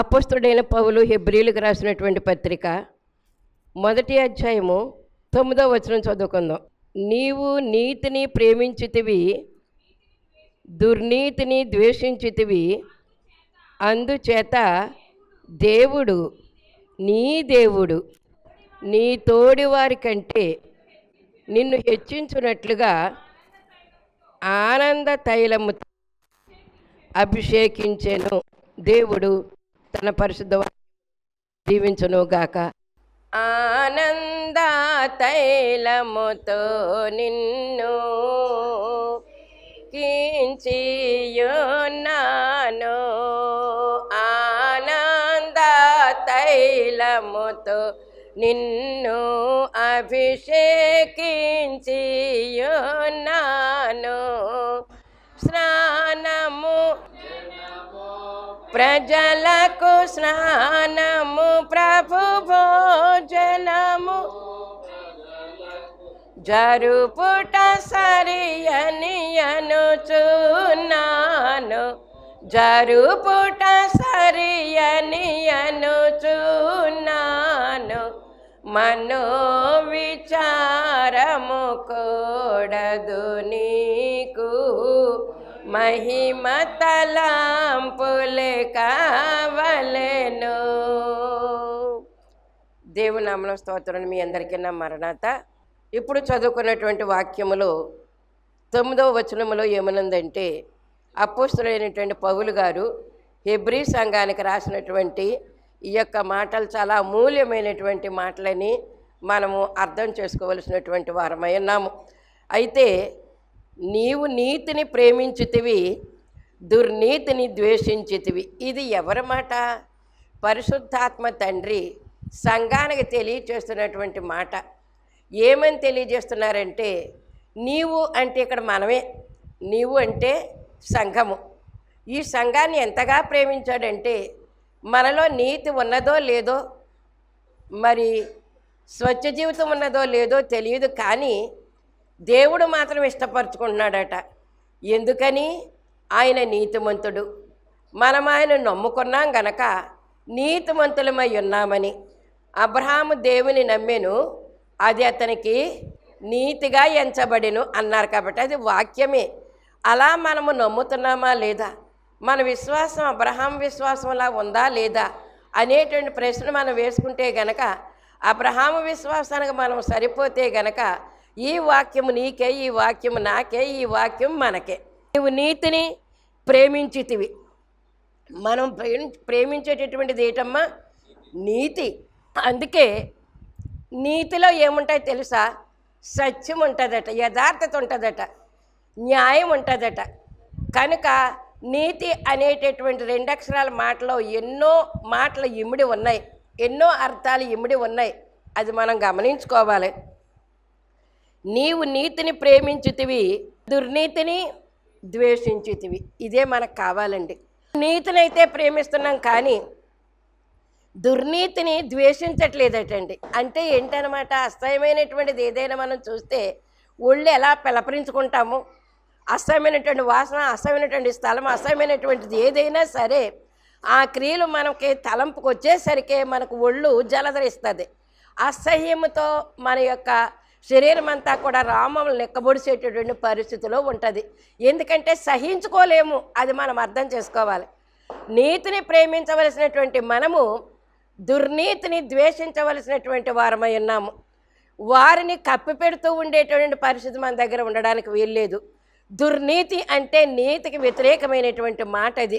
అపస్తుడైన పౌలు హెబ్రిలకు రాసినటువంటి పత్రిక మొదటి అధ్యాయము తొమ్మిదో వచనం చదువుకుందాం. నీవు నీతిని ప్రేమించితివి దుర్నీతిని ద్వేషించితివి అందుచేత దేవుడు నీ దేవుడు నీ తోడివారి కంటే నిన్ను హెచ్చించున్నట్లుగా ఆనంద తైలము అభిషేకించెను దేవుడు. తన పరిశుద్ధ వా- దీవించును ఆనంద తైలముతో నిన్ను కించియున్నాను. ఆనంద తైలముతో నిన్ను అభిషేకించియున్నాను. ప్రజలకు స్నానము ప్రభు భోజనము. జరుపుట సరియని అనుచున్నాను జరుపుట సరియని అనుచున్నాను మనో విచారము కూడదు నీ మహిమ తలాంపులే కావలెను. దేవునామన స్తోత్రం మీ అందరికీ నా మరణాత. ఇప్పుడు చదువుకున్నటువంటి వాక్యములో తొమ్మిదవ వచనములో ఏమనుందంటే అప్పుస్తులైనటువంటి పౌలు గారు హెబ్రీ సంఘానికి రాసినటువంటి ఈ యొక్క మాటలు చాలా అమూల్యమైనటువంటి మాటలని మనము అర్థం చేసుకోవలసినటువంటి వారమై ఉన్నాము. అయితే నీవు నీతిని ప్రేమించితివి దుర్నీతిని ద్వేషించితివి. ఇది ఎవరి మాట? పరిశుద్ధాత్మ తండ్రి సంఘానికి తెలియచేస్తున్నటువంటి మాట. ఏమని తెలియజేస్తున్నారంటే నీవు అంటే ఇక్కడ మనమే నీవు అంటే సంఘము. ఈ సంఘాన్ని ఎంతగా ప్రేమించాడంటే మనలో నీతి ఉన్నదో లేదో మరి స్వచ్ఛ జీవితం ఉన్నదో లేదో తెలియదు కానీ దేవుడు మాత్రం ఇష్టపరచుకుంటున్నాడట. ఎందుకని? ఆయన నీతిమంతుడు. మనం ఆయన నమ్ముకున్నాం గనక నీతిమంతులమై ఉన్నామని. అబ్రహాము దేవుని నమ్మెను. అది అతనికి నీతిగా ఎంచబడిను అన్నారు కాబట్టి అది వాక్యమే. అలా మనము నమ్ముతున్నామా లేదా? మన విశ్వాసం అబ్రహాం విశ్వాసంలా ఉందా లేదా? అనేటువంటి ప్రశ్న మనం వేసుకుంటే గనక అబ్రహాము విశ్వాసానికి మనం సరిపోతే గనక ఈ వాక్యము నీకే ఈ వాక్యము నాకే ఈ వాక్యం మనకే. నీవు నీతిని ప్రేమించితివి. మనం ప్రేమ ప్రేమించేటటువంటిది ఏటమ్మా? నీతి. అందుకే నీతిలో ఏముంటాయి తెలుసా? సత్యం ఉంటుందట యథార్థత ఉంటుందట న్యాయం ఉంటుందట. కనుక నీతి అనేటటువంటి రెండు అక్షరాల మాటలో ఎన్నో మాటలు ఇమిడి ఉన్నాయి ఎన్నో అర్థాలు ఇమిడి ఉన్నాయి. అది మనం గమనించుకోవాలి. నీవు నీతిని ప్రేమించుతివి దుర్నీతిని ద్వేషించుతివి. ఇదే మనకు కావాలండి. నీతినైతే ప్రేమిస్తున్నాం కానీ దుర్నీతిని ద్వేషించట్లేదటండి. అంటే ఏంటనమాట అసహ్యమైనటువంటిది ఏదైనా మనం చూస్తే ఒళ్ళు ఎలా పిలపరించుకుంటాము? అసహ్యమైనటువంటి వాసన అసహ్యమైనటువంటి స్థలం అసహ్యమైనటువంటిది ఏదైనా సరే ఆ క్రియలు మనకి తలంపుకు వచ్చేసరికి మనకు ఒళ్ళు జలధరిస్తుంది. అసహ్యముతో మన యొక్క శరీరం అంతా కూడా రామములు లెక్కబొడిసేటటువంటి పరిస్థితిలో ఉంటుంది. ఎందుకంటే సహించుకోలేము అది మనం అర్థం చేసుకోవాలి. నీతిని ప్రేమించవలసినటువంటి మనము దుర్నీతిని ద్వేషించవలసినటువంటి వారమై ఉన్నాము. వారిని కప్పిపెడుతూ ఉండేటువంటి పరిస్థితి మన దగ్గర ఉండడానికి వీల్లేదు. దుర్నీతి అంటే నీతికి వ్యతిరేకమైనటువంటి మాట అది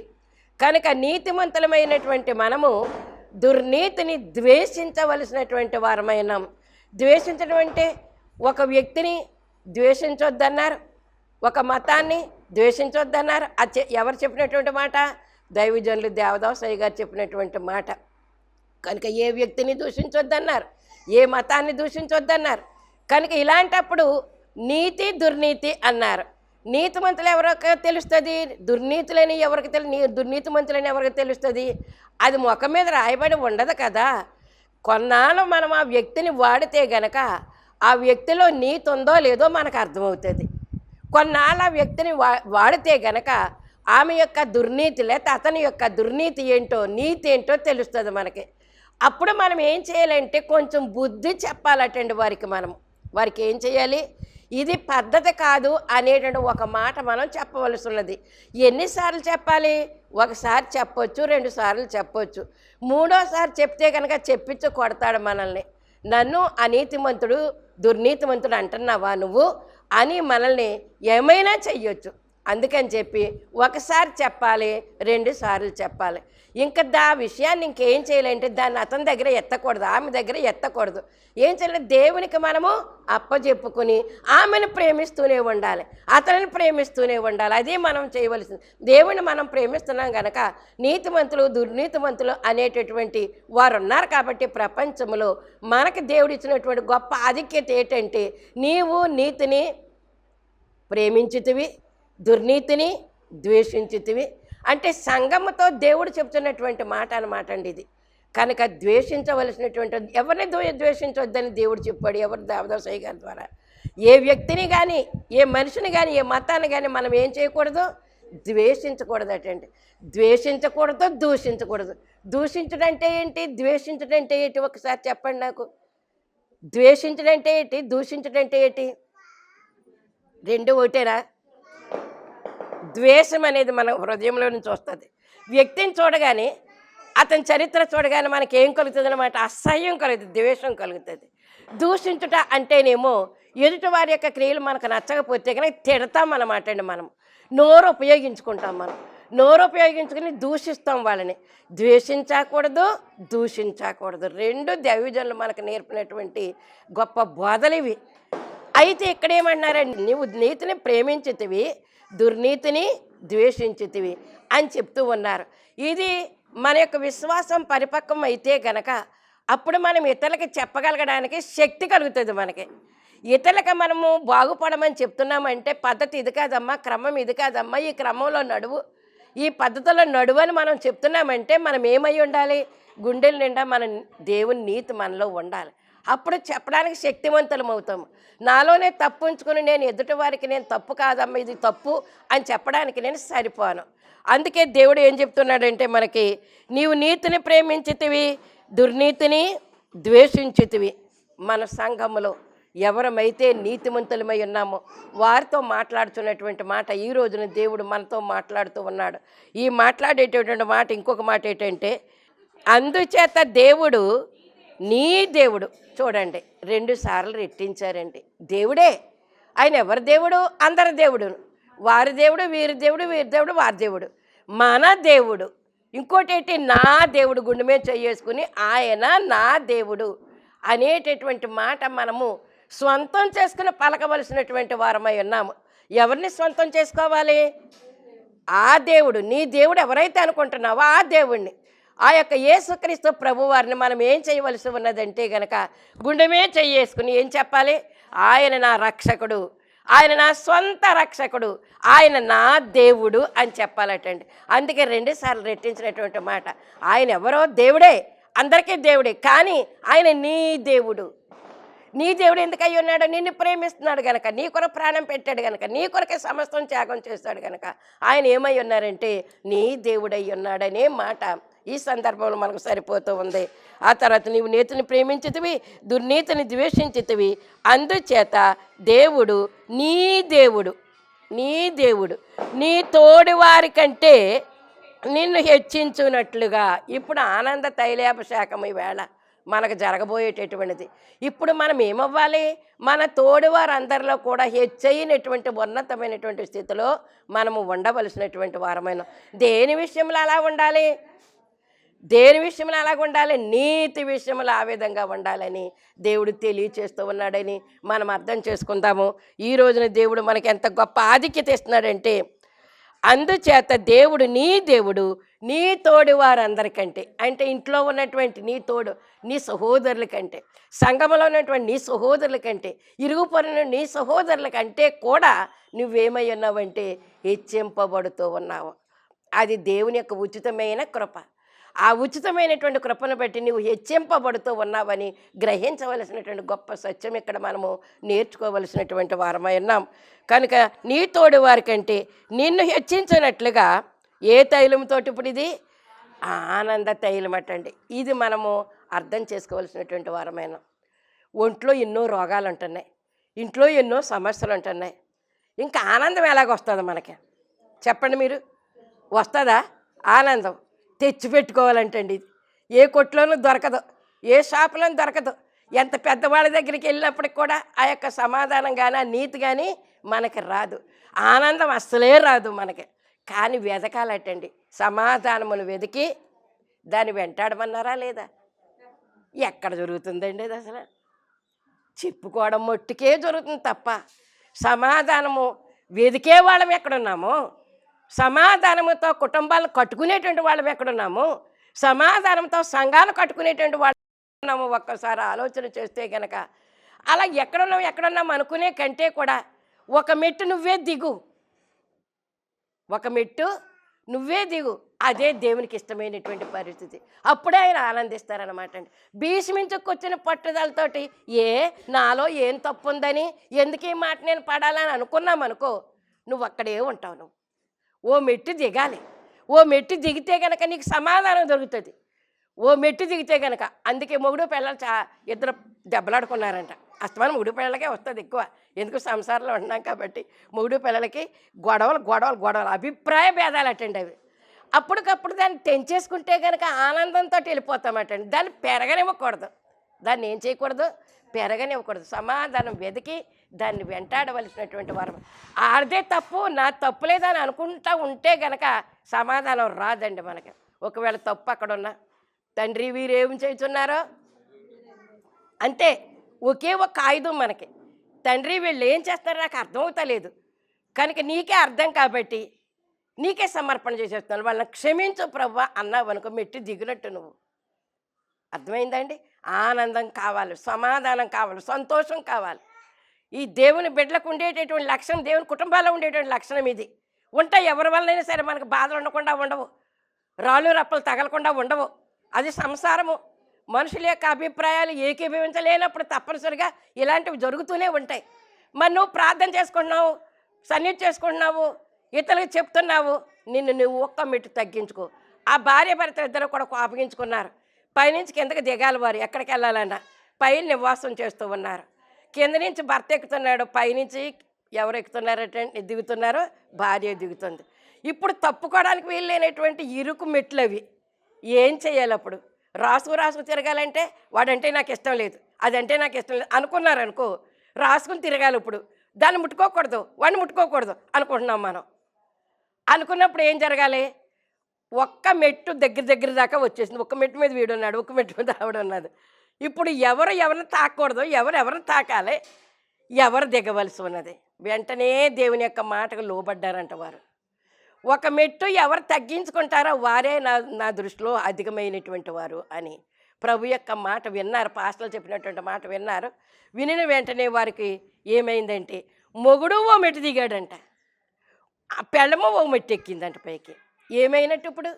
కనుక నీతిమంతులమైనటువంటి మనము దుర్నీతిని ద్వేషించవలసినటువంటి వారమైనాం ద్వేషించడం అంటే ఒక వ్యక్తిని ద్వేషించొద్దన్నారు ఒక మతాన్ని ద్వేషించొద్దన్నారు. అది ఎవరు చెప్పినటువంటి మాట? దైవజనులు దేవదాసయ్య గారు చెప్పినటువంటి మాట. కనుక ఏ వ్యక్తిని దూషించొద్దన్నారు ఏ మతాన్ని దూషించొద్దన్నారు? కనుక ఇలాంటప్పుడు నీతి దుర్నీతి అన్నారు. నీతిమంతులు ఎవరికి తెలుస్తుంది? దుర్నీతులని ఎవరికి తెలి నీ దుర్నీతిమంతులని ఎవరికి తెలుస్తుంది? అది ముఖం మీద రాయబడి ఉండదు కదా. కొన్నాళ్ళు మనం ఆ వ్యక్తిని వాడితే గనక ఆ వ్యక్తిలో నీతి ఉందో లేదో మనకు అర్థమవుతుంది. కొన్నాళ్ళు ఆ వ్యక్తిని వా వాడితే గనక ఆమె యొక్క దుర్నీతి లేకపోతే అతని యొక్క దుర్నీతి ఏంటో నీతి ఏంటో తెలుస్తుంది మనకి. అప్పుడు మనం ఏం చేయాలంటే కొంచెం బుద్ధి చెప్పాలటండి వారికి మనం వారికి ఏం చేయాలి? ఇది పద్ధతి కాదు అనేటువంటి ఒక మాట మనం చెప్పవలసి ఉన్నది. ఎన్నిసార్లు చెప్పాలి? ఒకసారి చెప్పొచ్చు రెండు సార్లు చెప్పొచ్చు. మూడోసారి చెప్తే కనుక చెప్పించి కొడతాడు మనల్ని. నన్ను అనీతిమంతుడు దుర్నీతివంతుడు అంటున్నావా నువ్వు? అని మనల్ని ఏమైనా చెయ్యొచ్చు. అందుకని చెప్పి ఒకసారి చెప్పాలి రెండు సార్లు చెప్పాలి. ఇంకా దా విషయాన్ని ఇంకేం చేయాలంటే దాన్ని అతని దగ్గర ఎత్తకూడదు ఆమె దగ్గర ఎత్తకూడదు. ఏం చేయాలి దేవునికి మనము అప్పచెప్పుకుని ఆమెను ప్రేమిస్తూనే ఉండాలి అతనిని ప్రేమిస్తూనే ఉండాలి. అదే మనం చేయవలసింది. దేవుని మనం ప్రేమిస్తున్నాం గనక నీతిమంతులు దుర్నీతిమంతులు అనేటటువంటి వారు ఉన్నారు కాబట్టి ప్రపంచంలో మనకి దేవుడు ఇచ్చినటువంటి గొప్ప ఆధిక్యత ఏంటంటే నీవు నీతిని ప్రేమించుతివి దుర్నీతిని ద్వేషించుతివి అంటే సంగమతో దేవుడు చెప్తున్నటువంటి మాట అనమాట అండి ఇది. కనుక ద్వేషించవలసినటువంటి ఎవరిని ద్వేషించవద్దని దేవుడు చెప్పాడు ఎవరు దేవదాసయ్య గారి ద్వారా. ఏ వ్యక్తిని కానీ ఏ మనిషిని కానీ ఏ మతాన్ని కానీ మనం ఏం చేయకూడదు? ద్వేషించకూడదటండి. ద్వేషించకూడదు దూషించకూడదు. దూషించడం అంటే ఏంటి? ద్వేషించడం అంటే ఏంటి? ఒకసారి చెప్పండి నాకు. ద్వేషించడం అంటే ఏంటి? దూషించడం అంటే ఏంటి? రెండు ఒకటేనా? ద్వేషం అనేది మన హృదయంలో నుంచి వస్తుంది. వ్యక్తిని చూడగానే అతని చరిత్ర చూడగానే మనకి ఏం కలుగుతుంది అనమాట అసహ్యం కలుగుతుంది ద్వేషం కలుగుతుంది. దూషించుట అంటేనేమో ఎదుటి వారి యొక్క క్రియలు మనకు నచ్చకపోతే కనుక తిడతాం అన్నమాట అండి మనం. నోరు ఉపయోగించుకుంటాం మనం. నోరు ఉపయోగించుకుని దూషిస్తాం వాళ్ళని. ద్వేషించకూడదు దూషించకూడదు. రెండు దైవజనులు మనకు నేర్పినటువంటి గొప్ప బోధలు ఇవి అయితే ఇక్కడ ఏమన్నారండి నీవు నీతిని ప్రేమించితివి దుర్నీతిని ద్వేషించితివి అని చెప్తూ ఉన్నారు. ఇది మన యొక్క విశ్వాసం పరిపక్వం అయితే గనక అప్పుడు మనం ఇతరులకి చెప్పగలగడానికి శక్తి కలుగుతుంది మనకి. ఇతరులకు మనము బాగుపడమని చెప్తున్నామంటే పద్ధతి ఇది కాదమ్మా క్రమం ఇది కాదమ్మా ఈ క్రమంలో నడువు ఈ పద్ధతిలో నడువు అని మనం చెప్తున్నామంటే మనం ఏమై ఉండాలి? గుండెల నిండా మన దేవుని నీతి మనలో ఉండాలి. అప్పుడు చెప్పడానికి శక్తివంతులం అవుతాము. నాలోనే తప్పు ఉంచుకుని నేను ఎదుటి వారికి నేను తప్పు కాదమ్మ ఇది తప్పు అని చెప్పడానికి నేను సరిపోను. అందుకే దేవుడు ఏం చెప్తున్నాడంటే మనకి నీవు నీతిని ప్రేమించితివి దుర్నీతిని ద్వేషించితివి. మన సంఘములో ఎవరమైతే నీతిమంతులమై ఉన్నామో వారితో మాట్లాడుతున్నటువంటి మాట ఈ రోజున దేవుడు మనతో మాట్లాడుతూ ఉన్నాడు. ఈ మాట్లాడేటటువంటి మాట ఇంకొక మాట ఏంటంటే అందుచేత దేవుడు నీ దేవుడు. చూడండి రెండు సార్లు రెట్టించారండి. దేవుడే. ఆయన ఎవరి దేవుడు? అందరి దేవుడు. వారి దేవుడు వీరి దేవుడు వీరి దేవుడు వారి దేవుడు. మన దేవుడు. ఇంకోటి ఏంటి? నా దేవుడు గుండె మీద చేసుకుని ఆయన నా దేవుడు అనేటటువంటి మాట మనము స్వంతం చేసుకుని పలకవలసినటువంటి వారమై ఉన్నాము. ఎవరిని స్వంతం చేసుకోవాలి? ఆ దేవుడు. నీ దేవుడు ఎవరైతే అనుకుంటున్నావో ఆ దేవుణ్ణి. ఆ యొక్క యేసుక్రీస్తు ప్రభు వారిని మనం ఏం చేయవలసి ఉన్నదంటే గనక గుండెమే చెయ్యేసుకుని ఏం చెప్పాలి? ఆయన నా రక్షకుడు ఆయన నా సొంత రక్షకుడు ఆయన నా దేవుడు అని చెప్పాలటండి. అందుకే రెండుసార్లు రెట్టించినటువంటి మాట. ఆయన ఎవరో దేవుడే అందరికీ దేవుడే కానీ ఆయన నీ దేవుడు. నీ దేవుడు ఎందుకై ఉన్నాడు? నిన్ను ప్రేమిస్తున్నాడు గనక నీ కొరకు ప్రాణం పెట్టాడు గనక నీ కొరకే సమస్తం త్యాగం చేస్తాడు గనక ఆయన ఏమై ఉన్నారంటే నీ దేవుడై ఉన్నాడనే మాట. ఈ సందర్భంలో మనకు సరిపోతూ ఉంది. ఆ తర్వాత నీవు నీతిని ప్రేమించితివి దుర్నీతిని ద్వేషించితివి. అందుచేత దేవుడు నీ దేవుడు నీ దేవుడు నీ తోడివారి కంటే నిన్ను హెచ్చించునట్లుగా. ఇప్పుడు ఆనంద తైలాభిషేకం ఈవేళ మనకు జరగబోయేటటువంటిది. ఇప్పుడు మనం ఏమవ్వాలి? మన తోడివారందరిలో కూడా హెచ్చయినటువంటి ఉన్నతమైనటువంటి స్థితిలో మనము ఉండవలసినటువంటి వారమైన దేని విషయంలో అలా ఉండాలి? దేని విషయంలో అలాగ ఉండాలి? నీతి విషయంలో ఆ విధంగా ఉండాలని దేవుడు తెలియచేస్తూ ఉన్నాడని మనం అర్థం చేసుకుందాము. ఈ రోజున దేవుడు మనకి ఎంత గొప్ప ఆధిక్యత ఇస్తున్నాడంటే అందుచేత దేవుడు నీ దేవుడు నీ తోడు వారందరికంటే అంటే ఇంట్లో ఉన్నటువంటి నీ తోడు నీ సహోదరుల కంటే సంఘంలో ఉన్నటువంటి నీ సహోదరుల కంటే ఇరుగు పొరిన నీ సహోదరుల కంటే కూడా నువ్వేమై ఉన్నావంటే హెచ్చింపబడుతూ ఉన్నావు. అది దేవుని యొక్క ఉచితమైన కృప. ఆ ఉచితమైనటువంటి కృపను బట్టి నువ్వు హెచ్చింపబడుతూ ఉన్నావని గ్రహించవలసినటువంటి గొప్ప సత్యం ఇక్కడ మనము నేర్చుకోవలసినటువంటి వారమై ఉన్నాం. కనుక నీ తోడు వారికంటే నిన్ను హెచ్చించినట్లుగా ఏ తైలంతోటి ఇప్పుడు ఇది? ఆనంద తైలం అటండి. ఇది మనము అర్థం చేసుకోవలసినటువంటి వారమైన ఒంట్లో ఎన్నో రోగాలు ఉంటున్నాయి ఇంట్లో ఎన్నో సమస్యలు ఉంటున్నాయి ఇంకా ఆనందం ఎలాగొస్తుంది మనకి? చెప్పండి మీరు. వస్తుందా? ఆనందం. తెచ్చి పెట్టుకోవాలంటండి ఇది ఏ కొట్లోనూ దొరకదు. ఏ షాపులోనూ దొరకదు. ఎంత పెద్దవాళ్ళ దగ్గరికి వెళ్ళినప్పటికి కూడా ఆ యొక్క సమాధానం కానీ ఆ నీతి కానీ మనకి రాదు. ఆనందం అస్సలే రాదు మనకి. కానీ వెదకాలటండి. సమాధానమును వెతికి దాన్ని వెంటాడమన్నారా లేదా? ఎక్కడ జరుగుతుందండి అది అసలు? చెప్పుకోవడం మట్టుకే జరుగుతుంది తప్ప. సమాధానము వెదికే వాళ్ళం ఎక్కడున్నాము సమాధానముతో కుటుంబాలను కట్టుకునేటువంటి వాళ్ళం ఎక్కడున్నాము? సమాధానంతో సంఘాలు కట్టుకునేటువంటి వాళ్ళు ఉన్నాము ఒక్కసారి ఆలోచన చేస్తే గనక అలా ఎక్కడున్నాం ఎక్కడున్నాం అనుకునే కంటే కూడా ఒక మెట్టు నువ్వే దిగు. ఒక మెట్టు నువ్వే దిగు. అదే దేవునికి ఇష్టమైనటువంటి పరిస్థితి. అప్పుడే ఆయన ఆనందిస్తారనమాట అండి. భీష్మించుకొచ్చిన పట్టుదలతోటి ఏ నాలో ఏం తప్పు ఉందని ఎందుకు ఈ మాట నేను పడాలని అనుకున్నాం అనుకో నువ్వు అక్కడే ఉంటావు నువ్వు. ఓ మెట్టు దిగాలి. ఓ మెట్టు దిగితే కనుక నీకు సమాధానం దొరుకుతుంది. ఓ మెట్టు దిగితే కనుక అందుకే మొగుడు పిల్లలు చా ఇద్దరు దెబ్బలాడుకున్నారంట. అస్తమానం మొగుడు పిల్లలకే వస్తుంది ఎక్కువ. ఎందుకు సంసారంలో ఉన్నాం కాబట్టి మొగుడు పిల్లలకి గొడవలు గొడవలు గొడవలు అభిప్రాయ భేదాలు అటండి అవి అప్పటికప్పుడు దాన్ని తెంచేసుకుంటే కనుక ఆనందంతో వెళ్ళిపోతామటండి దాన్ని పెరగనివ్వకూడదు. దాన్ని ఏం చేయకూడదు? పెరగనివ్వకూడదు. సమాధానం వెతికి దాన్ని వెంటాడవలసినటువంటి వరం. ఆడదే తప్పు నా తప్పు లేదని అనుకుంటా ఉంటే గనక సమాధానం రాదండి మనకి. ఒకవేళ తప్పు అక్కడ ఉన్నా తండ్రి వీరు చేస్తున్నారో? అంతే ఒకే ఒక ఆయుధం మనకి. తండ్రి వీళ్ళు ఏం చేస్తారో నాకు అర్థమవుతలేదు. కనుక నీకే అర్థం కాబట్టి నీకే సమర్పణ చేసేస్తున్నాను. వాళ్ళని క్షమించు ప్రభు అన్నావు అనుకో మెట్టి దిగినట్టు నువ్వు. అర్థమైందండి ఆనందం కావాలి సమాధానం కావాలి సంతోషం కావాలి. ఈ దేవుని బిడ్డలకు ఉండేటటువంటి లక్షణం దేవుని కుటుంబాల్లో ఉండేటువంటి లక్షణం ఇది. ఉంటాయి ఎవరి వల్లైనా సరే మనకు బాధలు ఉండకుండా ఉండవు. రాళ్ళు రప్పలు తగలకుండా ఉండవు. అది సంసారము. మనుషుల యొక్క అభిప్రాయాలు ఏకీభవించలేనప్పుడు తప్పనిసరిగా ఇలాంటివి జరుగుతూనే ఉంటాయి. మరి నువ్వు ప్రార్థన చేసుకుంటున్నావు సన్నిధి చేసుకుంటున్నావు ఇతరులకు చెప్తున్నావు నిన్ను నువ్వు ఒక్క మెట్టు తగ్గించుకో. ఆ భార్య భర్త ఇద్దరు కూడా కోపగించుకున్నారు. పైనుంచి కిందకి దిగాలి వారు ఎక్కడికి వెళ్ళాలన్నా. పైన నివాసం చేస్తూ ఉన్నారు. కింద నుంచి భర్త ఎక్కుతున్నాడు పైనుంచి ఎవరు ఎక్కుతున్నారట దిగుతున్నారో భార్య దిగుతుంది. ఇప్పుడు తప్పుకోవడానికి వీల్లేనటువంటి ఇరుకు మెట్లు అవి ఏం చేయాలి అప్పుడు? రాసుకు రాసుకు తిరగాలంటే వాడంటే నాకు ఇష్టం లేదు అదంటే నాకు ఇష్టం లేదు అనుకున్నారు అనుకో రాసుకుని తిరగాలి ఇప్పుడు. దాన్ని ముట్టుకోకూడదు వాడిని ముట్టుకోకూడదు అనుకుంటున్నాం మనం. అనుకున్నప్పుడు ఏం జరగాలి? ఒక్క మెట్టు దగ్గర దగ్గర దాకా వచ్చేసింది. ఒక్క మెట్టు మీద వీడున్నాడు ఒక ఒక్క మెట్టు మీద ఆవిడ ఉన్నది ఇప్పుడు ఎవరు ఎవరిని తాకూడదు ఎవరు ఎవరిని తాకాలి ఎవరు దిగవలసి ఉన్నది. వెంటనే దేవుని యొక్క మాటకు లోబడ్డారంట వారు. ఒక మెట్టు ఎవరు తగ్గించుకుంటారో వారే నా నా దృష్టిలో అధికమైనటువంటి వారు అని ప్రభు యొక్క మాట విన్నారు. పాస్టర్లు చెప్పినటువంటి మాట విన్నారు. వినిన వెంటనే వారికి ఏమైందంటే మొగుడు ఓ మెట్టు దిగాడంట. ఆ పెళ్ళము ఓ మెట్టు ఎక్కిందంట పైకి. ఏమైనట్టు ఇప్పుడు?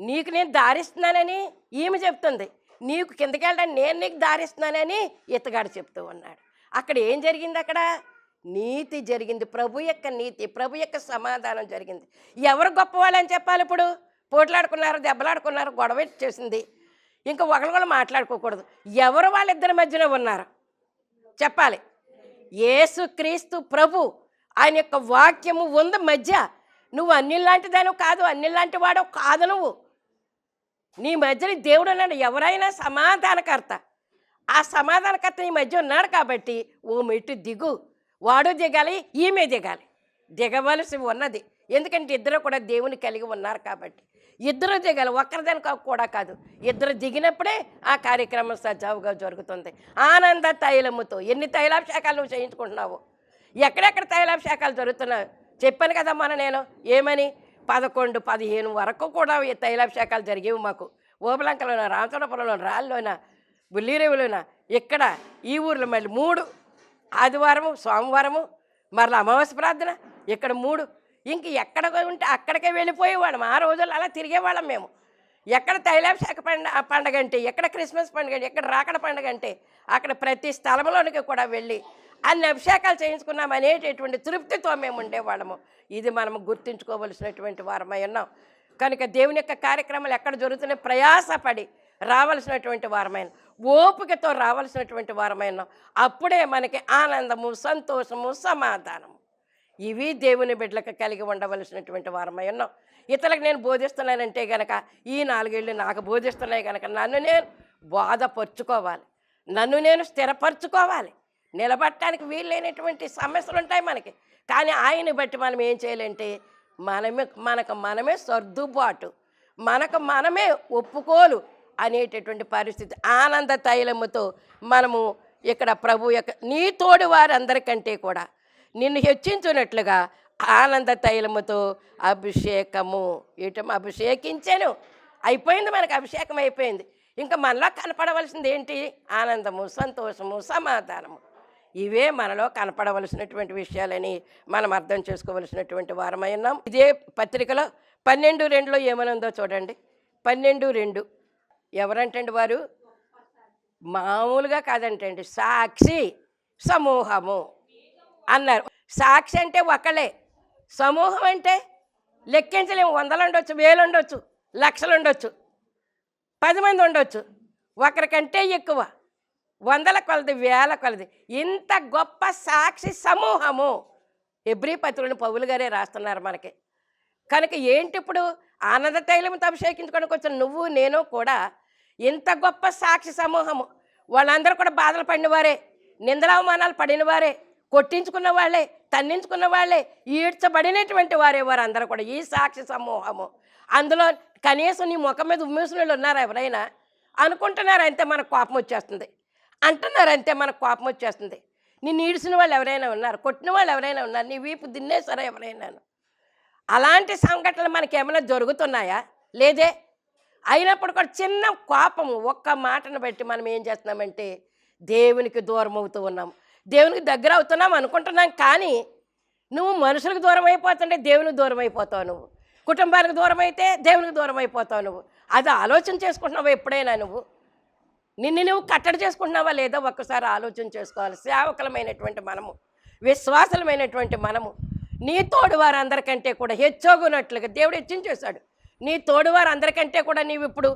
నీకు నేను దారిస్తున్నానని ఈమె చెప్తుంది. నీకు కిందకెళ్ళడానికి నేను నీకు దారిస్తున్నానని ఇతగాడు చెప్తూ ఉన్నాడు. అక్కడ ఏం జరిగింది అక్కడ? నీతి జరిగింది. ప్రభు యొక్క నీతి ప్రభు యొక్క సమాధానం జరిగింది. ఎవరు గొప్పవాళ్ళని చెప్పాలి ఇప్పుడు? పోట్లాడుకున్నారు దెబ్బలాడుకున్నారు గొడవ చేసింది. ఇంకా ఒకరు మాట్లాడుకోకూడదు. ఎవరు వాళ్ళిద్దరి మధ్యన ఉన్నారు? చెప్పాలి. యేసుక్రీస్తు ప్రభు ఆయన యొక్క వాక్యము ఉంది మధ్య. నువ్వు అన్నిలాంటి దానివి కాదు అన్నిలాంటి వాడు కాదు నువ్వు. నీ మధ్యన దేవుడు అన్నాడు ఎవరైనా సమాధానకర్త. ఆ సమాధానకర్త నీ మధ్య ఉన్నాడు కాబట్టి ఓ మెట్టు దిగు. వాడు దిగాలి ఈమె దిగాలి. దిగవలసి ఉన్నది. ఎందుకంటే ఇద్దరు కూడా దేవుని కలిగి ఉన్నారు కాబట్టి. ఇద్దరు దిగాలి ఒక్కరిదాని కూడా కాదు. ఇద్దరు దిగినప్పుడే ఆ కార్యక్రమం సజావుగా జరుగుతుంది. ఆనంద తైలముతో. ఎన్ని తైలాభిషేకాలు నువ్వు చేయించుకుంటున్నావు? ఎక్కడెక్కడ తైలాభిషేకాలు జరుగుతున్నావు చెప్పాను కదా మన నేను. ఏమని? పదకొండు పదిహేను వరకు కూడా ఈ తైలాభిషేకాలు జరిగేవి మాకు. ఓబలంకలోన రామచంద్రపురంలో రాళ్ళలోన బుల్లిరేవులోన ఇక్కడ ఈ ఊర్లో మళ్ళీ మూడు. ఆదివారము సోమవారము మరలా అమావాస్య ప్రార్థన ఇక్కడ మూడు. ఇంక ఎక్కడ ఉంటే అక్కడికే వెళ్ళిపోయేవాళ్ళం. ఆ రోజుల్లో అలా తిరిగేవాళ్ళం మేము. ఎక్కడ తైలాభిషేక పండ పండగ అంటే ఎక్కడ క్రిస్మస్ పండుగ అంటే ఎక్కడ రాకడ పండుగ అంటే అక్కడ ప్రతి స్థలంలోనికి కూడా వెళ్ళి అన్ని అభిషేకాలు చేయించుకున్నాం అనేటటువంటి తృప్తితో మేము ఉండేవాళ్ళము. ఇది మనము గుర్తుంచుకోవలసినటువంటి వారమై ఉన్నాం. కనుక దేవుని యొక్క కార్యక్రమాలు ఎక్కడ జరుగుతున్నాయి ప్రయాసపడి రావాల్సినటువంటి వారమైన ఓపికతో రావాల్సినటువంటి వారమైన అప్పుడే మనకి ఆనందము సంతోషము సమాధానము. ఇవి దేవుని బిడ్డలకు కలిగి ఉండవలసినటువంటి వారమై ఉన్నాం. ఇతరులకు నేను బోధిస్తున్నానంటే గనక ఈ నాలుగేళ్ళు నాకు బోధిస్తున్నాయి గనక నన్ను నేను బాధపరుచుకోవాలి. నన్ను నేను స్థిరపరచుకోవాలి. నిలబట్టడానికి వీల్లేనటువంటి సమస్యలు ఉంటాయి మనకి. కానీ ఆయన్ని బట్టి మనం ఏం చేయాలంటే మనమే మనకు మనమే సర్దుబాటు మనకు మనమే ఒప్పుకోలు అనేటటువంటి పరిస్థితి ఆనంద తైలముతో మనము ఇక్కడ ప్రభు యొక్క నీ తోడు వారందరికంటే కూడా నిన్ను హెచ్చించున్నట్లుగా ఆనంద తైలముతో అభిషేకము ఇటం అభిషేకించాను. అయిపోయింది మనకు అభిషేకం అయిపోయింది. ఇంకా మనలో కనపడవలసింది ఏంటి ఆనందము సంతోషము సమాధానము. ఇవే మనలో కనపడవలసినటువంటి విషయాలని మనం అర్థం చేసుకోవలసినటువంటి వారమై ఉన్నాం. ఇదే పత్రికలో పన్నెండు రెండులో ఏమనుందో చూడండి. పన్నెండు రెండు. ఎవరంటండి వారు? మామూలుగా కాదంటండి. సాక్షి సమూహము అన్నారు. సాక్షి అంటే ఒకళ్ళే. సమూహం అంటే లెక్కించలేము. వందలు ఉండొచ్చు వేలు ఉండొచ్చు లక్షలు ఉండొచ్చు పది మంది ఉండొచ్చు. ఒకరికంటే ఎక్కువ. వందల కొలది వేల కొలది. ఇంత గొప్ప సాక్షి సమూహము. ఎబ్రి పత్రులను పౌలు గారే రాస్తున్నారు మనకి. కనుక ఏంటి ఇప్పుడు ఆనంద తైలంతో అభిషేకించుకోవడానికి వచ్చిన నువ్వు నేను కూడా ఇంత గొప్ప సాక్షి సమూహము. వాళ్ళందరూ కూడా బాధలు పడినవారే నిందలవమానాలు పడినవారే కొట్టించుకున్న వాళ్ళే తన్నించుకున్న వాళ్ళే ఈడ్చబడినటువంటి వారే వారందరూ కూడా ఈ సాక్షి సమూహము. అందులో కనీసం నీ ముఖం మీద ఉమ్మేసిన ఉన్నారా ఎవరైనా? అనుకుంటున్నారు? అంతే మనకు కోపం వచ్చేస్తుంది. అంటున్నారు అంతే మనకు కోపం వచ్చేస్తుంది. నిన్ను ఈడ్చిన వాళ్ళు ఎవరైనా ఉన్నారు కొట్టిన వాళ్ళు ఎవరైనా ఉన్నారు నీ వీపు దిన్నేసారా ఎవరైనాను. అలాంటి సంఘటనలు మనకి ఏమైనా జరుగుతున్నాయా? లేదే? అయినప్పుడు కూడా చిన్న కోపము ఒక్క మాటను బట్టి మనం ఏం చేస్తున్నామంటే దేవునికి దూరం అవుతూ ఉన్నాం. దేవునికి దగ్గర అవుతున్నాం అనుకుంటున్నాం కానీ నువ్వు మనుషులకు దూరం అయిపోతుంటే దేవునికి దూరం అయిపోతావు నువ్వు. కుటుంబానికి దూరం అయితే దేవునికి దూరం అయిపోతావు నువ్వు. అది ఆలోచన చేసుకుంటున్నావు ఎప్పుడైనా నువ్వు? నిన్ను నువ్వు కట్టడి చేసుకుంటున్నావా లేదా ఒక్కసారి ఆలోచన చేసుకోవాలి. సేవకులమైనటువంటి మనము విశ్వాసలమైనటువంటి మనము నీ తోడు వారందరికంటే కూడా హెచ్చోగునట్లుగా దేవుడు హెచ్చించేశాడు. నీ తోడు వారందరికంటే కూడా నీవు ఇప్పుడు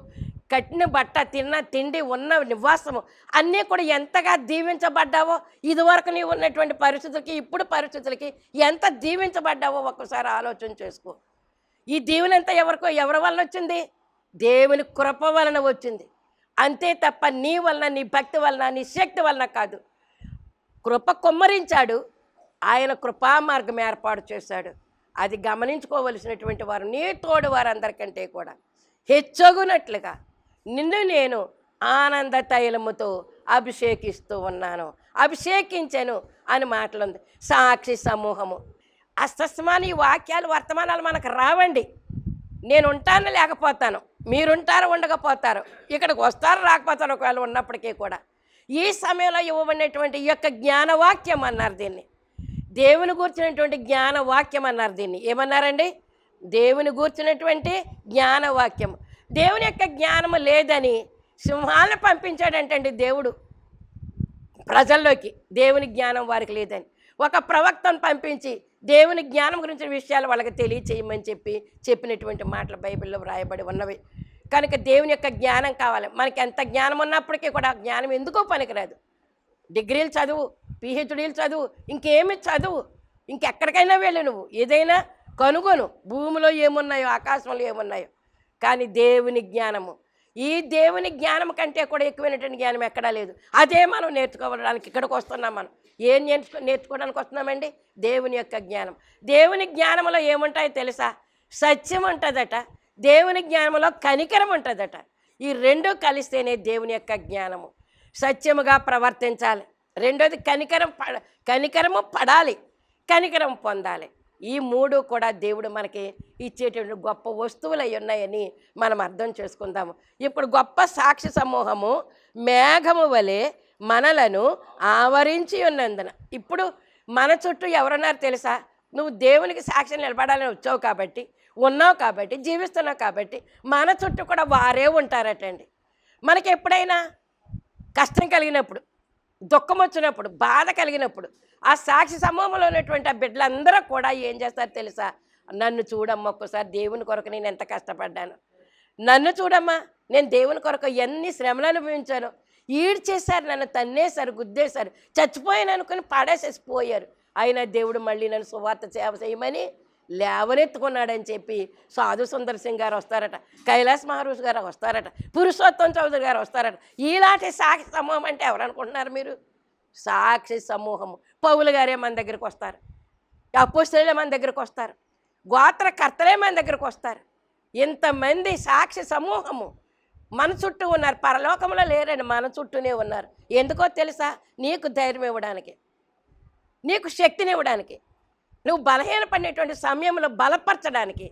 కట్టిన బట్ట తిన్న తిండి ఉన్న నివాసము అన్నీ కూడా ఎంతగా దీవించబడ్డావో ఇదివరకు నీవు ఉన్నటువంటి పరిస్థితులకి ఇప్పుడు పరిస్థితులకి ఎంత దీవించబడ్డావో ఒక్కసారి ఆలోచన చేసుకో. ఈ దీవెనంతా ఎవరికో ఎవరి వలన వచ్చింది? దేవుని కృప వలన వచ్చింది. అంతే తప్ప నీ వలన నీ భక్తి వలన నీ శక్తి వలన కాదు. కృప కుమ్మరించాడు. ఆయన కృపా మార్గం ఏర్పాటు చేశాడు. అది గమనించుకోవలసినటువంటి వారు నీ తోడు వారందరికంటే కూడా. హెచ్చగునట్లుగా నిన్ను నేను ఆనంద తైలముతో అభిషేకిస్తూ ఉన్నాను. అభిషేకించాను అని మాటలుంది. సాక్షి సమూహము. అస్తస్మాని ఈ వాక్యాలు వర్తమానాలు మనకు రావండి. నేను ఉంటాను లేకపోతాను మీరుంటారు ఉండకపోతారు ఇక్కడికి వస్తారు రాకపోతారు ఒకవేళ ఉన్నప్పటికీ కూడా. ఈ సమయంలో ఇవ్వబడినటువంటి యొక్క జ్ఞానవాక్యం అన్నారు దీన్ని. దేవుని గూర్చినటువంటి జ్ఞానవాక్యం అన్నారు దీన్ని. ఏమన్నారండి? దేవుని గూర్చినటువంటి జ్ఞానవాక్యం. దేవుని యొక్క జ్ఞానము లేదని సింహాలను పంపించాడంటండి దేవుడు. ప్రజల్లోకి దేవుని జ్ఞానం వారికి లేదని. ఒక ప్రవక్తను పంపించి దేవుని జ్ఞానం గురించిన విషయాలు వాళ్ళకి తెలియచేయమని చెప్పి చెప్పినటువంటి మాటలు బైబిల్లో వ్రాయబడి ఉన్నవి. కనుక దేవుని యొక్క జ్ఞానం కావాలి. మనకి ఎంత జ్ఞానం ఉన్నప్పటికీ కూడా జ్ఞానం ఎందుకో పనికిరాదు. డిగ్రీలు చదువు పిహెచ్డీలు చదువు ఇంకేమి చదువు ఇంకెక్కడికైనా వెళ్ళు నువ్వు. ఏదైనా కనుగొను. భూమిలో ఏమున్నాయో ఆకాశంలో ఏమున్నాయో. కానీ దేవుని జ్ఞానము ఈ దేవుని జ్ఞానం కంటే కూడా ఎక్కువైనటువంటి జ్ఞానం ఎక్కడా లేదు. అదే మనం నేర్చుకోవడానికి ఇక్కడికి వస్తున్నాం మనం. ఏం నేర్చుకో నేర్చుకోవడానికి వస్తున్నామండి? దేవుని యొక్క జ్ఞానం. దేవుని జ్ఞానంలో ఏముంటాయో తెలుసా? సత్యం ఉంటుందట. దేవుని జ్ఞానంలో కనికరం ఉంటుందట. ఈ రెండు కలిస్తేనే దేవుని యొక్క జ్ఞానము. సత్యముగా ప్రవర్తించాలి. రెండోది కనికరం పడ కనికరము పడాలి. కనికరం పొందాలి. ఈ మూడు కూడా దేవుడు మనకి ఇచ్చేటువంటి గొప్ప వస్తువులు అయి ఉన్నాయని మనం అర్థం చేసుకుందాము. ఇప్పుడు గొప్ప సాక్షి సమూహము మేఘము వలె మనలను ఆవరించి ఉన్నందున. ఇప్పుడు మన చుట్టూ ఎవరున్నారు తెలుసా? నువ్వు దేవునికి సాక్షి నిలబడాలని వచ్చావు కాబట్టి ఉన్నావు కాబట్టి జీవిస్తున్నావు కాబట్టి మన చుట్టూ కూడా వారే ఉంటారటండి. మనకి ఎప్పుడైనా కష్టం కలిగినప్పుడు దుఃఖం వచ్చినప్పుడు బాధ కలిగినప్పుడు ఆ సాక్షి సమూహంలో ఉన్నటువంటి ఆ బిడ్డలందరూ కూడా ఏం చేస్తారు తెలుసా? నన్ను చూడమ్మా ఒక్కసారి దేవుని కొరకు నేను ఎంత కష్టపడ్డాను. నన్ను చూడమ్మా నేను దేవుని కొరకు ఎన్ని శ్రమలు అనుభవించాను. ఈడ్చేశారు నన్ను తన్నేశారు గుద్దేశారు చచ్చిపోయాను అనుకుని పాడేసేసి పోయారు. అయినా దేవుడు మళ్ళీ నన్ను సువార్త సేవ చేయమని లేవనెత్తుకున్నాడని చెప్పి సాధు సుందర్ సింగ్ గారు వస్తారట కైలాస్ మహారాజ్ గారు వస్తారట పురుషోత్తం చౌదరి గారు వస్తారట. ఇలాంటి సాక్షి సమూహం అంటే ఎవరనుకుంటున్నారు మీరు? సాక్షి సమూహము. పౌలు గారే మన దగ్గరికి వస్తారు. అపోస్తులే మన దగ్గరికి వస్తారు. గోత్రకర్తలే మన దగ్గరికి వస్తారు. ఇంతమంది సాక్షి సమూహము. మన చుట్టూ ఉన్నారు. పరలోకంలో లేరండి. మన చుట్టూనే ఉన్నారు. ఎందుకో తెలుసా? నీకు ధైర్యం ఇవ్వడానికి. నీకు శక్తిని ఇవ్వడానికి. నువ్వు బలహీనపడినటువంటి సమయంలో బలపరచడానికి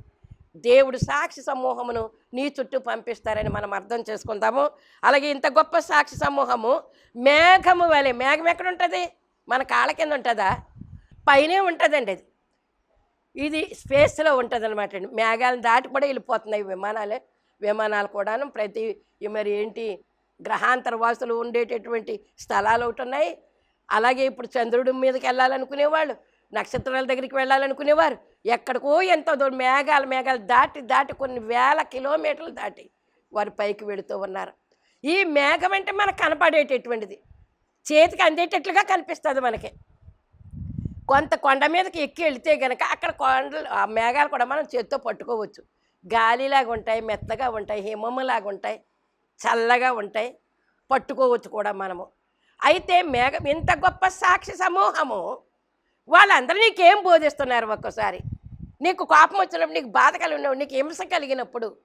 దేవుడు సాక్షి సమూహమును నీ చుట్టూ పంపిస్తారని మనం అర్థం చేసుకుందాము. అలాగే ఇంత గొప్ప సాక్షి సమూహము మేఘము వలె మేఘం ఎక్కడ ఉంటుంది మన కాళ్ళ కింద ఉంటుందా? పైనే ఉంటుందండి అది. ఇది స్పేస్లో ఉంటుంది అనమాట అండి. మేఘాలను దాటి కూడా వెళ్ళిపోతున్నాయి విమానాలే. విమానాలు కూడాను ప్రతి మరి ఏంటి గ్రహాంతర వాసులు ఉండేటటువంటి స్థలాలు ఒకటి ఉన్నాయి. అలాగే ఇప్పుడు చంద్రుడి మీదకి వెళ్ళాలనుకునేవాళ్ళు. నక్షత్రాల దగ్గరికి వెళ్ళాలనుకునేవారు. ఎక్కడికో ఎంతో దూరం మేఘాలు మేఘాలు దాటి దాటి కొన్ని వేల కిలోమీటర్లు దాటి వారు పైకి వెళుతూ ఉన్నారు. ఈ మేఘం అంటే మనకు కనపడేటటువంటిది. చేతికి అందేటట్లుగా కనిపిస్తుంది మనకి. కొంత కొండ మీదకి ఎక్కి వెళితే కనుక అక్కడ కొండలు ఆ మేఘాలు కూడా మనం చేత్తో పట్టుకోవచ్చు. గాలిలాగా ఉంటాయి మెత్తగా ఉంటాయి హిమములాగా ఉంటాయి చల్లగా ఉంటాయి. పట్టుకోవచ్చు కూడా మనము. అయితే మేఘం ఇంత గొప్ప సాక్షి సమూహము. వాళ్ళందరూ నీకేం బోధిస్తున్నారు ఒక్కోసారి? నీకు కోపం వచ్చినప్పుడు నీకు బాధ కలిగినప్పుడు నీకు హింస కలిగినప్పుడు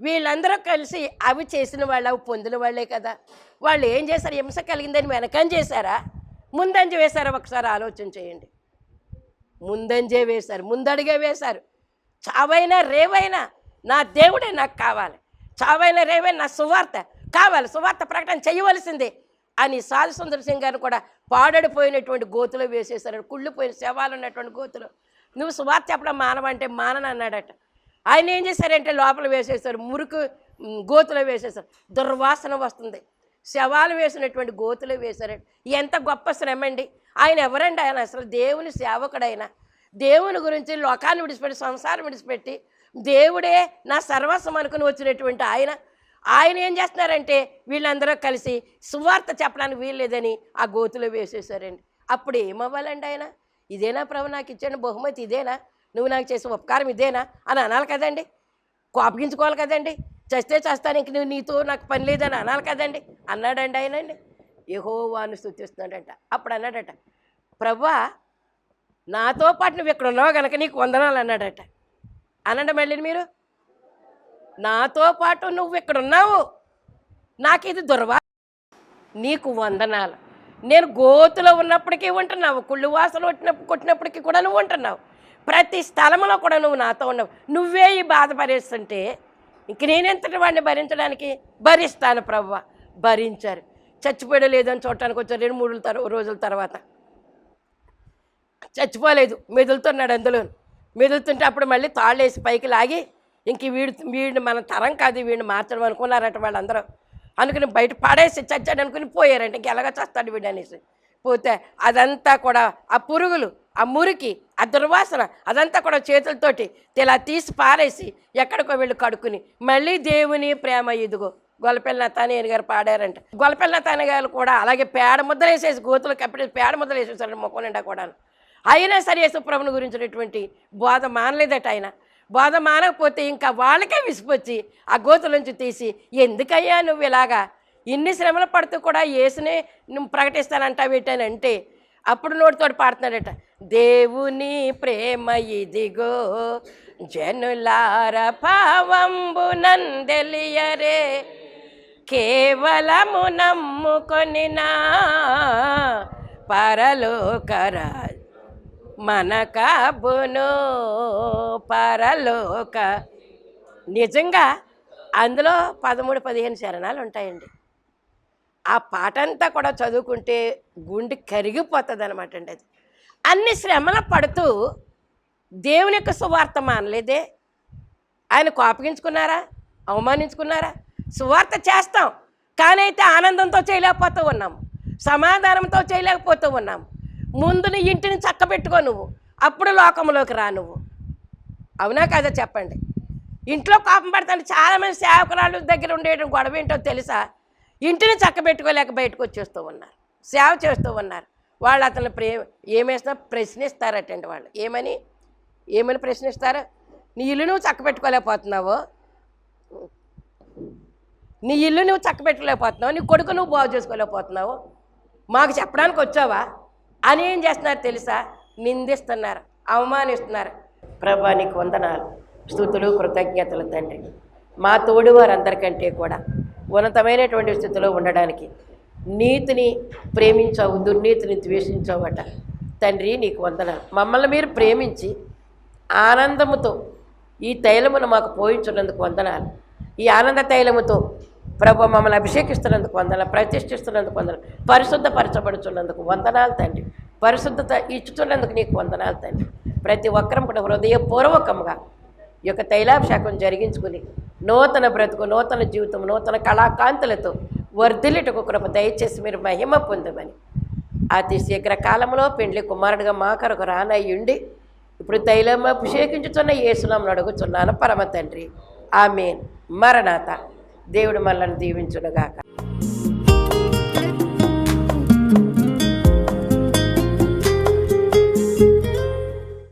వీళ్ళందరూ కలిసి అవి చేసిన వాళ్ళు అవి పొందిన వాళ్ళే కదా. వాళ్ళు ఏం చేశారు? హింస కలిగిందని వెనకం చేశారా? ముందంజ వేశారా? ఒకసారి ఆలోచన చేయండి. ముందంజే వేశారు ముందడిగే వేశారు. చావైనా రేవైనా నా దేవుడే నాకు కావాలి. చావైనా రేవైనా నా సువార్త కావాలి. సువార్త ప్రకటన చేయవలసిందే. అని సాధు సుందర్ సింగ్ గారు కూడా పాడడిపోయినటువంటి గోతులో వేసేశారు. కుళ్ళిపోయిన శవాలు ఉన్నటువంటి గోతులో. నువ్వు సువార్త చెప్పడం మానవంటే మానని అన్నాడట. ఆయన ఏం చేశారంటే లోపల వేసేశారు. మురుకు గోతులో వేసేశారు. దుర్వాసన వస్తుంది. శవాలు వేసినటువంటి గోతులో వేశారండి ఎంత గొప్ప శ్రమ అండి. ఆయన ఎవరండి? ఆయన అసలు దేవుని సేవకుడైన. దేవుని గురించి లోకాన్ని విడిచిపెట్టి సంసారం విడిచిపెట్టి దేవుడే నా సర్వస్వం అనుకుని వచ్చినటువంటి ఆయన. ఆయన ఏం చేస్తున్నారంటే వీళ్ళందరూ కలిసి సువార్త చెప్పడానికి వీల్లేదని ఆ గోతులో వేసేసారండి అప్పుడు ఏమవ్వాలండి ఆయన? ఇదేనా ప్రభు నాకు ఇచ్చిన బహుమతి ఇదేనా? నువ్వు నాకు చేసే ఉపకారం ఇదేనా? అని అనాలి కదండి. కోపగించుకోవాలి కదండి. చస్తే చేస్తాను ఇంక నువ్వు నీతో నాకు పని లేదని అనాలి కదండి. అన్నాడండి ఆయనండి. యహోవాను స్థుతిస్తున్నాడంట అప్పుడు అన్నాడట ప్రభా నాతో పాటు నువ్వు ఇక్కడ ఉన్నావు కనుక నీకు వందనాలు అన్నాడట. అనండి మళ్ళీ మీరు? నాతో పాటు నువ్వు ఇక్కడ ఉన్నావు నాకు ఇది దుర్వా? నీకు వందనాలు. నేను గోతులో ఉన్నప్పటికీ ఉంటున్నావు. కుళ్ళు వాసన కొట్టినప్పుడు కొట్టినప్పటికీ కూడా నువ్వు ఉంటున్నావు. ప్రతి స్థలంలో కూడా నువ్వు నాతో ఉన్నావు. నువ్వే ఈ బాధ భరిస్తుంటే ఇంక నేనెంతటి వాడిని భరించడానికి? భరిస్తాను ప్రవ్వ. భరించారు. చచ్చిపోయడం లేదని చూడటానికి వచ్చారు రెండు మూడు తర రోజుల తర్వాత. చచ్చిపోలేదు. మెదులుతున్నాడు అందులో మెదులుతుంటే అప్పుడు మళ్ళీ తాళ్ళు వేసి పైకి లాగి ఇంక వీడు వీడిని మన తరం కాదు వీడిని మార్చడం అనుకున్నారట వాళ్ళందరూ. అనుకుని బయట పడేసి చచ్చాడు అనుకుని పోయారంట. ఇంక ఎలాగ చస్తాడు వీడు అనేసి. పోతే అదంతా కూడా ఆ పురుగులు ఆ మురికి ఆ దుర్వాసన అదంతా కూడా చేతులతోటి ఇలా తీసి పారేసి ఎక్కడికో వెళ్ళి కడుక్కుని మళ్ళీ దేవుని ప్రేమ ఇదిగో. గొల్లపల్లి నత్తానయ్య గారు పాడారంట. గొల్లపల్లి నత్తానయ్య గారు కూడా అలాగే పేడ ముద్ర వేసేసి గోతులు కప్పటి పేడ ముద్ర వేసేసారు మొక్క నిండా కూడాను. అయినా సరే యేసుప్రభుని గురించినటువంటి బోధ మానలేదట ఆయన. బోధ మానకపోతే ఇంకా వాళ్ళకే విసిపొచ్చి ఆ గోతులోంచి తీసి ఎందుకయ్యా నువ్వు ఇలాగా? ఇన్ని శ్రమలు పడుతూ కూడా యేసునే నువ్వు ప్రకటిస్తానంటావేటని అంటే అప్పుడు నోటితోటి పాడుతున్నాడట దేవుని ప్రేమ ఇదిగో జనులార పావంబు నందెలియరే కేవలము నమ్ముకొనినా పరలోకరా మన కాబును పరలోక. నిజంగా అందులో పదమూడు పదిహేను శరణాలు ఉంటాయండి. ఆ పాట అంతా కూడా చదువుకుంటే గుండె కరిగిపోతుంది అనమాట అండి అది. అన్ని శ్రమలు పడుతూ దేవుని యొక్క సువార్త మానలేదే? ఆయన కోపగించుకున్నారా? అవమానించుకున్నారా? సువార్త చేస్తాం. కానీ అయితే ఆనందంతో చేయలేకపోతూ ఉన్నాము సమాధానంతో చేయలేకపోతూ ఉన్నాము ముందు నీ ఇంటిని చక్కబెట్టుకో నువ్వు. అప్పుడు లోకంలోకి రా నువ్వు. అవునా కదా చెప్పండి? ఇంట్లో కోపం పడతాను. చాలామంది సేవకురాలు దగ్గర ఉండేయడం గొడవ ఏంటో తెలుసా? ఇంటిని చక్కబెట్టుకోలేక బయటకు వచ్చేస్తూ ఉన్నారు. సేవ చేస్తూ ఉన్నారు. వాళ్ళు అతను ప్రే ఏమేసినా ప్రశ్నిస్తారటండి వాళ్ళు. ఏమని? ఏమని ప్రశ్నిస్తారు? నీ ఇల్లు నువ్వు చక్కబెట్టుకోలేకపోతున్నావు. నీ ఇల్లు నువ్వు చక్కబెట్టుకోలేకపోతున్నావు. నీ కొడుకు నువ్వు బాగు చేసుకోలేకపోతున్నావు. మాకు చెప్పడానికి వచ్చావా? అని ఏం చేస్తున్నారు తెలుసా? నిందిస్తున్నారు అవమానిస్తున్నారు. ప్రభా నీకు వందనాలు. స్థుతులు కృతజ్ఞతలు తండ్రి. మా తోడు వారందరికంటే కూడా ఉన్నతమైనటువంటి స్థితిలో ఉండడానికి నీతిని ప్రేమించావు దుర్నీతిని ద్వేషించావట. తండ్రి నీకు వందనాలు. మమ్మల్ని మీరు ప్రేమించి ఆనందముతో ఈ తైలమును మాకు పోయించున్నందుకు వందనాలు. ఈ ఆనంద తైలముతో ప్రభు మమ్మల్ని అభిషేకిస్తున్నందుకు వందన ప్రతిష్ఠిస్తున్నందుకు వందన పరిశుద్ధపరచబడుచున్నందుకు వందనాలు తండ్రి. పరిశుద్ధత ఇచ్చుతున్నందుకు నీకు వందనాలు తండ్రి. ప్రతి ఒక్కరం కూడా హృదయపూర్వకంగా ఈ యొక్క తైలాభిషేకం జరిగించుకుని నూతన బ్రతుకు నూతన జీవితం నూతన కళాకాంతులతో వర్ధిల్లిటకు కృప దయచేసి మీరు మహిమ పొందమని. అతి శీఘ్ర కాలంలో పెండ్లి కుమారుడిగా మా కొరకు రానయ్యుండి ఇప్పుడు తైలం అభిషేకించుతున్న యేసునామను అడుగుతున్నాను పరమ తండ్రి. ఆమెన్. మరణాత. దేవుడు మనల్ని దీవించునుగాక.